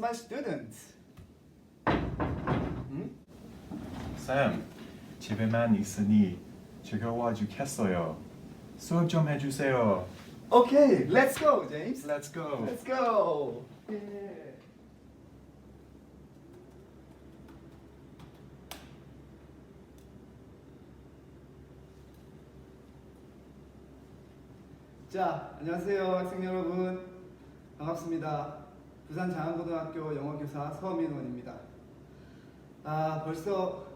my students. Hmm? 쌤, 집에만 있으니 즐거워 죽겠어요. 수업 좀 해주세요. Okay, let's go, James. Let's go. Let's go. Yeah. 자, 안녕하세요, 학생 여러분. 반갑습니다. 부산 장안고등학교 영어교사 서민원입니다. 아, 벌써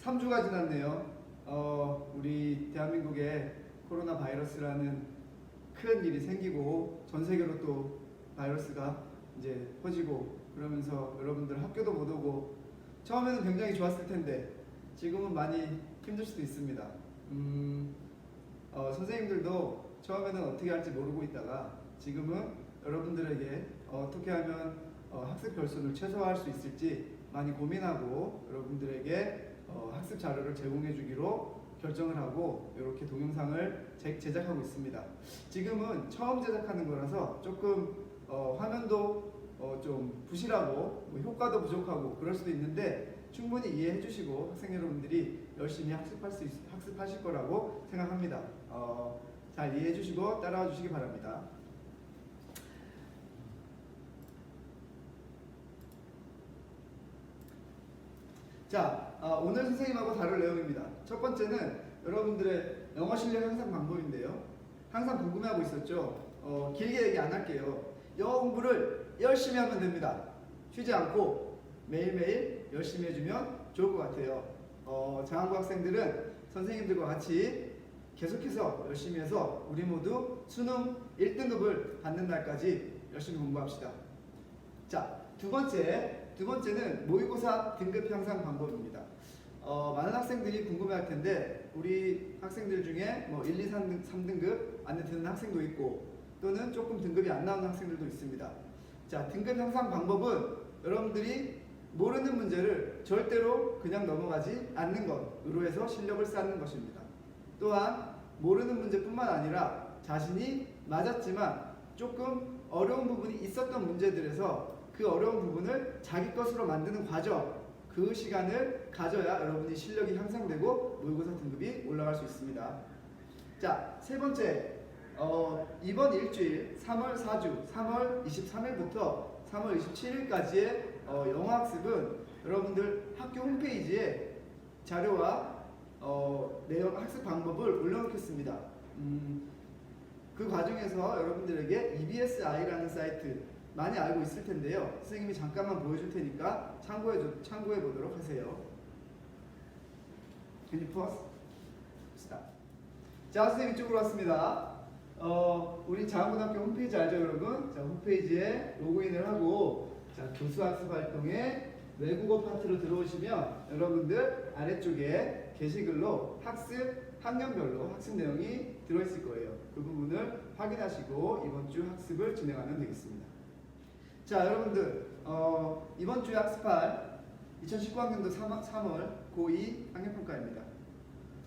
3주가 지났네요. 어, 우리 대한민국에 코로나 바이러스라는 큰 일이 생기고 전 세계로 또 바이러스가 이제 퍼지고 그러면서 여러분들 학교도 못 오고 처음에는 굉장히 좋았을 텐데 지금은 많이 힘들 수도 있습니다. 음, 어, 선생님들도 처음에는 어떻게 할지 모르고 있다가 지금은 여러분들에게 어떻게 하면 어, 학습 결손을 최소화할 수 있을지 많이 고민하고 여러분들에게 어, 학습 자료를 제공해 주기로 결정을 하고 이렇게 동영상을 제- 제작하고 있습니다. 지금은 처음 제작하는 거라서 조금 어, 화면도 어, 좀 부실하고 뭐 효과도 부족하고 그럴 수도 있는데 충분히 이해해 주시고 학생 여러분들이 열심히 학습할 수 있, 학습하실 거라고 생각합니다. 어, 잘 이해해 주시고 따라와 주시기 바랍니다. 자, 어, 오늘 선생님하고 다룰 내용입니다. 첫 번째는 여러분들의 영어 실력 향상 방법인데요. 항상 궁금해하고 있었죠. 어, 길게 얘기 안 할게요. 영어 공부를 열심히 하면 됩니다. 쉬지 않고 매일매일 열심히 해주면 좋을 것 같아요. 어, 장한고 학생들은 선생님들과 같이 계속해서 열심히 해서 우리 모두 수능 1등급을 받는 날까지 열심히 공부합시다. 자, 두 번째, 두 번째는 모의고사 등급 향상 방법입니다. 어, 많은 학생들이 궁금해할 텐데 우리 학생들 중에 뭐 1, 2, 3등, 3등급 안에 드는 학생도 있고 또는 조금 등급이 안 나오는 학생들도 있습니다. 자, 등급 향상 방법은 여러분들이 모르는 문제를 절대로 그냥 넘어가지 않는 것으로 해서 실력을 쌓는 것입니다. 또한 모르는 문제뿐만 아니라 자신이 맞았지만 조금 어려운 부분이 있었던 문제들에서 그 어려운 부분을 자기 것으로 만드는 과정 그 시간을 가져야 여러분이 실력이 향상되고 모의고사 등급이 올라갈 수 있습니다. 자, 세 번째 어, 이번 일주일 3월 4주 3월 23일부터 3월 27일까지의 어, 영어 학습은 여러분들 학교 홈페이지에 자료와 어, 내용 학습 방법을 올려놓겠습니다. 음, 그 과정에서 여러분들에게 EBSI라는 사이트 많이 알고 있을 텐데요. 선생님이 잠깐만 보여줄 테니까 참고해 줘- 참고해 보도록 하세요. You pause? Stop. 자, 선생님 이쪽으로 왔습니다. 어, 우리 장학고등학교 홈페이지 알죠, 여러분? 자, 홈페이지에 로그인을 하고 자, 교수 학습 활동에 외국어 파트로 들어오시면 여러분들 아래쪽에 게시글로 학습 학년별로 학습 내용이 들어있을 거예요. 그 부분을 확인하시고 이번 주 학습을 진행하면 되겠습니다. 자, 여러분들 어, 이번 주에 학습할 2019학년도 3, 3월 고2 학년평가입니다.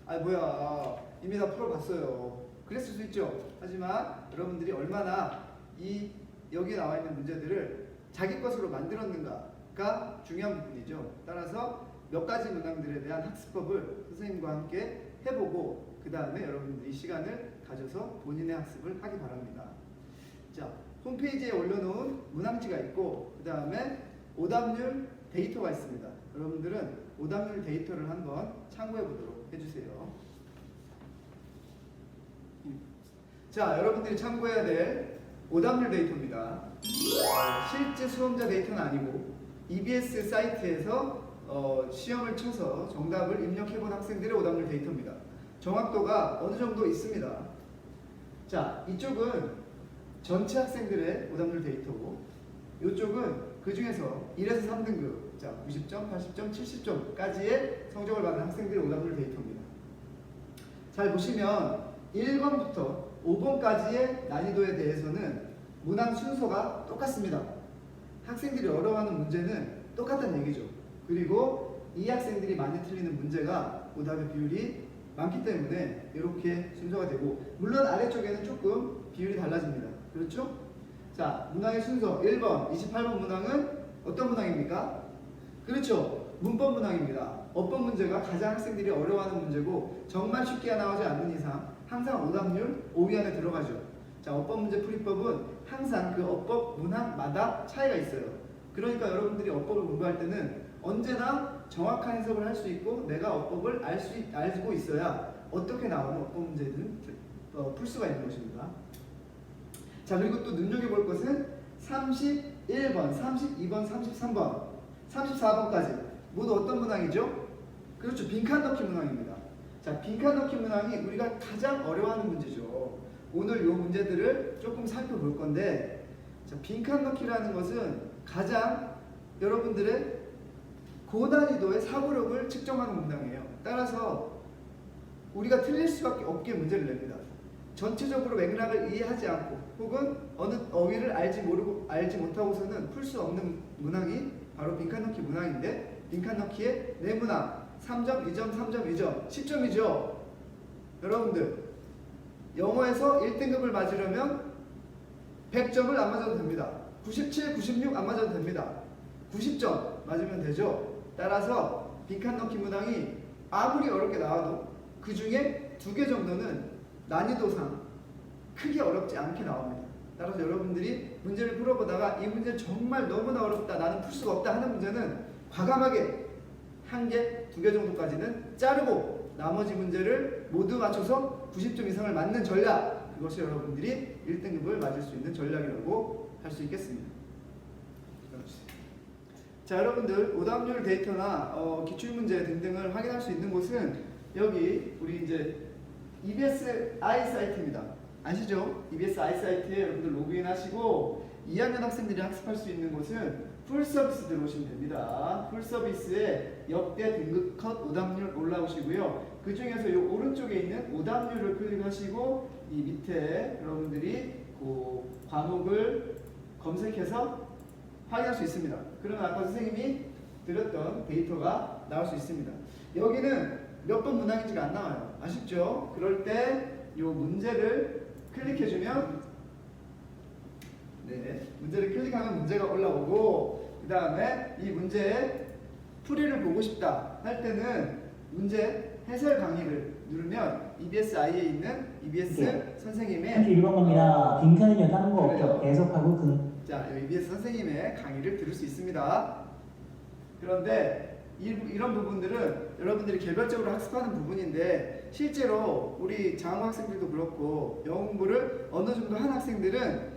아 뭐야 이미 다 풀어봤어요. 그랬을 수 있죠. 하지만 여러분들이 얼마나 이 여기 나와 있는 문제들을 자기 것으로 만들었는가가 중요한 부분이죠. 따라서 몇 가지 문항들에 대한 학습법을 선생님과 함께 해보고 그 다음에 여러분들이 시간을 가져서 본인의 학습을 하기 바랍니다. 자 홈페이지에 올려놓은 문항지가 있고 그 다음에 오답률 데이터가 있습니다. 여러분들은 오답률 데이터를 한번 참고해 보도록 해주세요. 자, 여러분들이 참고해야 될 오답률 데이터입니다. 어, 실제 수험자 데이터는 아니고 EBS 사이트에서 어, 시험을 쳐서 정답을 입력해 본 학생들의 오답률 데이터입니다. 정확도가 어느 정도 있습니다. 자, 이쪽은 전체 학생들의 오답률 데이터고 이쪽은 그 중에서 1에서 3등급, 자 90점, 80점, 70점까지의 성적을 받은 학생들의 오답률 데이터입니다. 잘 보시면 1번부터 5번까지의 난이도에 대해서는 문항 순서가 똑같습니다. 학생들이 어려워하는 문제는 똑같다는 얘기죠. 그리고 이 학생들이 많이 틀리는 문제가 오답의 비율이 많기 때문에 이렇게 순서가 되고 물론 아래쪽에는 조금 비율이 달라집니다. 그렇죠? 자, 문항의 순서 1번, 28번 문항은 어떤 문항입니까? 그렇죠. 문법 문항입니다. 어법 문제가 가장 학생들이 어려워하는 문제고 정말 쉽게 나오지 않는 이상 항상 오답률 5위 안에 들어가죠. 자, 어법 문제 풀이법은 항상 그 어법 문항마다 차이가 있어요. 그러니까 여러분들이 어법을 공부할 때는 언제나 정확한 해석을 할 수 있고 내가 어법을 알 수 알고 있어야 어떻게 나오는 어법 문제든 어, 풀 수가 있는 것입니다. 자 그리고 또 눈여겨볼 것은 31번, 32번, 33번, 34번까지 모두 어떤 문항이죠? 그렇죠 빈칸 넣기 문항입니다. 자 빈칸 넣기 문항이 우리가 가장 어려워하는 문제죠. 오늘 이 문제들을 조금 살펴볼 건데 자 빈칸 넣기라는 것은 가장 여러분들의 고난이도의 사고력을 측정하는 문항이에요. 따라서 우리가 틀릴 수밖에 없게 문제를 냅니다. 전체적으로 맥락을 이해하지 않고 혹은 어느 어휘를 알지 모르고 알지 못하고서는 풀 수 없는 문항이 바로 빈칸 넣기 문항인데 빈칸 넣기의 네 문항 3점, 2점, 3점, 2점 10점이죠. 여러분들 영어에서 1등급을 맞으려면 100점을 안 맞아도 됩니다. 97, 96 안 맞아도 됩니다. 90점 맞으면 되죠. 따라서 빈칸 넣기 문항이 아무리 어렵게 나와도 그 중에 두 개 정도는 난이도상 크게 어렵지 않게 나옵니다. 따라서 여러분들이 문제를 풀어보다가 이 문제 정말 너무나 어렵다 나는 풀 수가 없다 하는 문제는 과감하게 한 개, 두 개 정도까지는 자르고 나머지 문제를 모두 맞춰서 90점 이상을 맞는 전략 그것이 여러분들이 1등급을 맞을 수 있는 전략이라고 할 수 있겠습니다. 자 여러분들 오답률 데이터나 어, 기출문제 등등을 확인할 수 있는 곳은 여기 우리 이제 EBS I 사이트입니다. 아시죠? EBS I 사이트에 여러분들 로그인 하시고 2학년 학생들이 학습할 수 있는 곳은 풀 서비스 들어오시면 됩니다. 풀 서비스에 역대 등급 컷 오답률 올라오시고요. 그 중에서 이 오른쪽에 있는 오답률을 클릭하시고 이 밑에 여러분들이 그 과목을 검색해서 확인할 수 있습니다. 그러면 아까 선생님이 드렸던 데이터가 나올 수 있습니다. 여기는 몇 번 문항인지가 안 나와요. 아쉽죠? 그럴 때 이 문제를 클릭해주면 네, 문제를 클릭하면 문제가 올라오고 그 다음에 이 문제의 풀이를 보고 싶다 할 때는 문제 해설 강의를 누르면 EBS I에 있는 EBS 네. 선생님의 31번 겁니다. 어, 빈칸은요 다른 거 없죠. 그래요. 계속하고 그 자, EBS 선생님의 강의를 들을 수 있습니다. 그런데 이, 이런 부분들은 여러분들이 개별적으로 학습하는 부분인데 실제로 우리 장학 학생들도 그렇고 영어 공부를 어느 정도 한 학생들은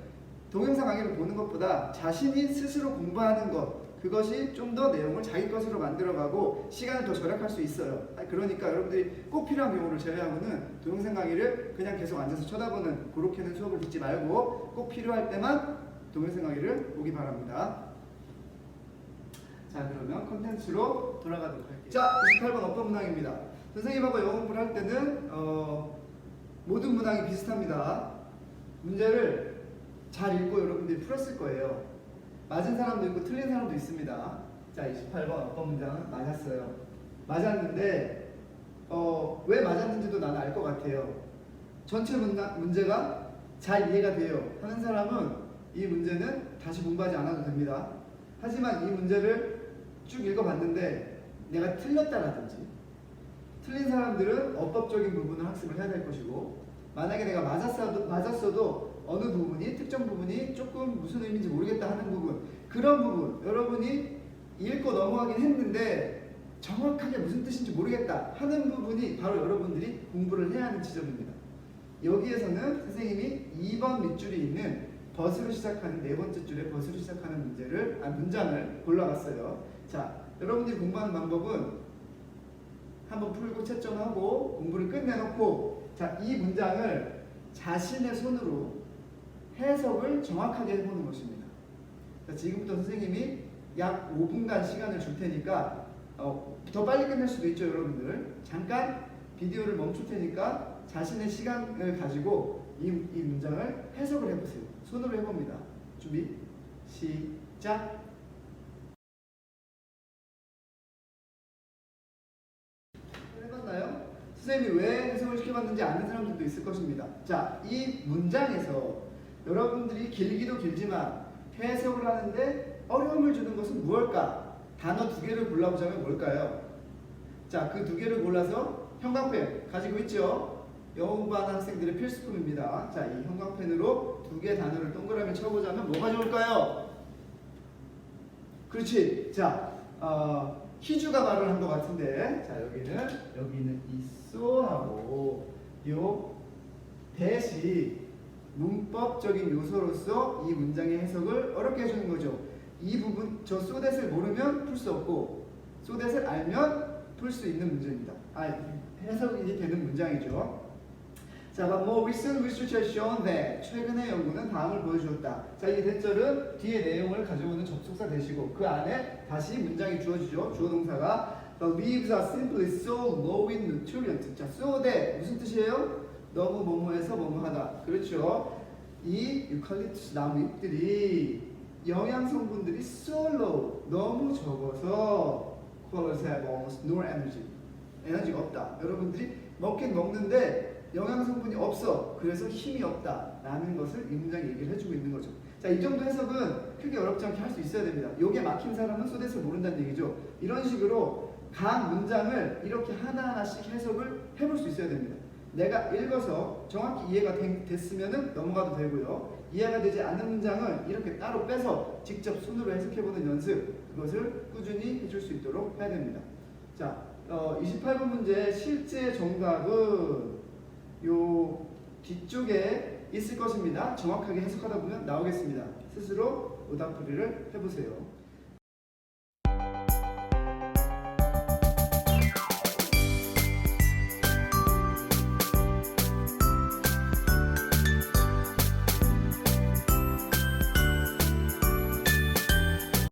동영상 강의를 보는 것보다 자신이 스스로 공부하는 것 그것이 좀 더 내용을 자기 것으로 만들어가고 시간을 더 절약할 수 있어요. 아, 그러니까 여러분들이 꼭 필요한 경우를 제외하고는 동영상 강의를 그냥 계속 앉아서 쳐다보는 그렇게는 수업을 듣지 말고 꼭 필요할 때만 동영상 강의를 보기 바랍니다. 자 그러면 컨텐츠로 돌아가도록 할게요. 자 28번 어법 문항입니다. 선생님하고 영어 공부를 할 때는 어, 모든 문항이 비슷합니다. 문제를 잘 읽고 여러분들이 풀었을 거예요. 맞은 사람도 있고 틀린 사람도 있습니다. 자 28번 어법 문장은 맞았어요. 맞았는데 어, 왜 맞았는지도 나는 알 것 같아요. 전체 문나, 문제가 잘 이해가 돼요 하는 사람은 이 문제는 다시 공부하지 않아도 됩니다. 하지만 이 문제를 쭉 읽어봤는데 내가 틀렸다라든지 틀린 사람들은 어법적인 부분을 학습을 해야 될 것이고 만약에 내가 맞았어도, 맞았어도 어느 부분이 특정 부분이 조금 무슨 의미인지 모르겠다 하는 부분 그런 부분 여러분이 읽고 넘어가긴 했는데 정확하게 무슨 뜻인지 모르겠다 하는 부분이 바로 여러분들이 공부를 해야 하는 지점입니다. 여기에서는 선생님이 2번 밑줄이 있는 벗으로 시작하는 네 번째 줄에 벗으로 시작하는 문제를 아, 문장을 골라왔어요. 자, 여러분들이 공부하는 방법은 한번 풀고 채점하고 공부를 끝내놓고 자, 이 문장을 자신의 손으로 해석을 정확하게 해보는 것입니다. 자, 지금부터 선생님이 약 5분간 시간을 줄 테니까 어, 더 빨리 끝낼 수도 있죠, 여러분들. 잠깐 비디오를 멈출 테니까 자신의 시간을 가지고 이, 이 문장을 해석을 해보세요. 손으로 해봅니다. 준비, 시작. 선생님이 왜 해석을 시켜봤는지 아는 사람들도 있을 것입니다. 자, 이 문장에서 여러분들이 길기도 길지만 해석을 하는데 어려움을 주는 것은 무엇일까? 단어 두 개를 골라보자면 뭘까요? 자, 그 두 개를 골라서 형광펜 가지고 있죠? 영어반 학생들의 필수품입니다. 자, 이 형광펜으로 두 개 단어를 동그라미 쳐보자면 뭐가 좋을까요? 그렇지. 자, 어, 희주가 말을 한 것 같은데, 자 여기는 여기는 있 어하고 요 대시 문법적인 요소로서 이 문장의 해석을 어렵게 해주는 거죠. 이 부분 저 소댓을 모르면 풀 수 없고 소댓을 알면 풀 수 있는 문제입니다. 아 해석이 되는 문장이죠. 자, more recent research has shown that 최근의 연구는 다음을 보여주었다. 자, 이 대절은 뒤에 내용을 가져오는 접속사 되시고 그 안에 다시 문장이 주어지죠. 주어 동사가 The leaves are simply so low in nutrient. 자, so that 무슨 뜻이에요? 너무 뭐뭐해서 뭐뭐하다. 그렇죠. 이 유칼립투스 나무 잎들이 영양 성분들이 so low, 너무 적어서 colors have almost no energy. 에너지가 없다. 여러분들이 먹긴 먹는데 영양 성분이 없어. 그래서 힘이 없다 라는 것을 이 문장에 얘기를 해주고 있는 거죠. 자, 이 정도 해석은 크게 어렵지 않게 할 수 있어야 됩니다. 요게 막힌 사람은 소댓을 모른다는 얘기죠. 이런 식으로 각 문장을 이렇게 하나하나씩 해석을 해볼 수 있어야 됩니다. 내가 읽어서 정확히 이해가 된- 됐으면은 넘어가도 되고요. 이해가 되지 않는 문장은 이렇게 따로 빼서 직접 손으로 해석해보는 연습 그것을 꾸준히 해줄 수 있도록 해야 됩니다. 자, 어, 28번 문제 실제 정답은 요 뒤쪽에 있을 것입니다. 정확하게 해석하다 보면 나오겠습니다. 스스로 오답풀이를 해보세요.